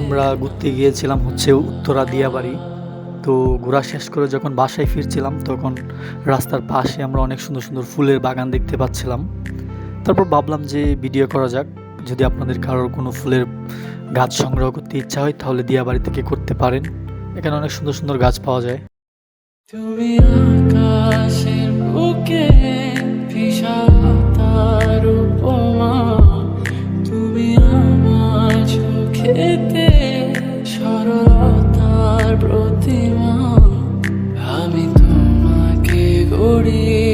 আমরা ঘুরতে গিয়েছিলাম হচ্ছে উত্তরা দিয়াবাড়ি তো ঘোরা শেষ করে যখন বাসায় ফিরছিলাম, তখন রাস্তার পাশে আমরা অনেক সুন্দর সুন্দর ফুলের বাগান দেখতে পাচ্ছিলাম। তারপর ভাবলাম যে ভিডিও করা যাক। যদি আপনাদের কারোর কোনো ফুলের গাছ সংগ্রহ করতে ইচ্ছা হয়, তাহলে দিয়াবাড়ি থেকে করতে পারেন। এখানে অনেক সুন্দর সুন্দর গাছ পাওয়া যায়। ஓடியே